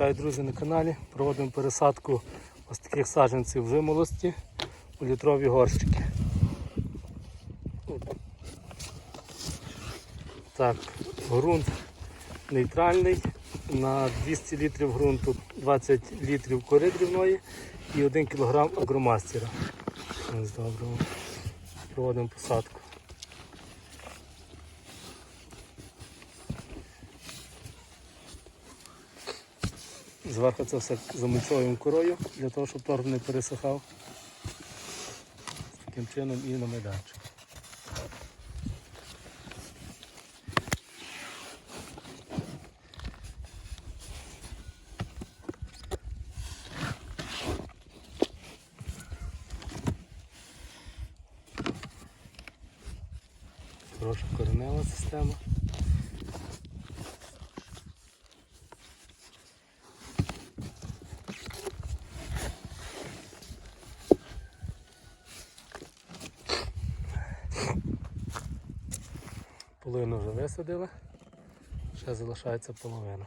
Вітаю, друзі, на каналі. Проводимо пересадку ось таких саджанців вимолості у літрові горщики. Так, ґрунт нейтральний. На 200 літрів ґрунту 20 літрів кори дрібної і 1 кг агромастера. Проводимо посадку. Зверху це все замульчовуємо корою для того, щоб торф не пересихав. Таким чином і на майданчик. Хороша коренева система. Половину вже висадили, ще залишається половина.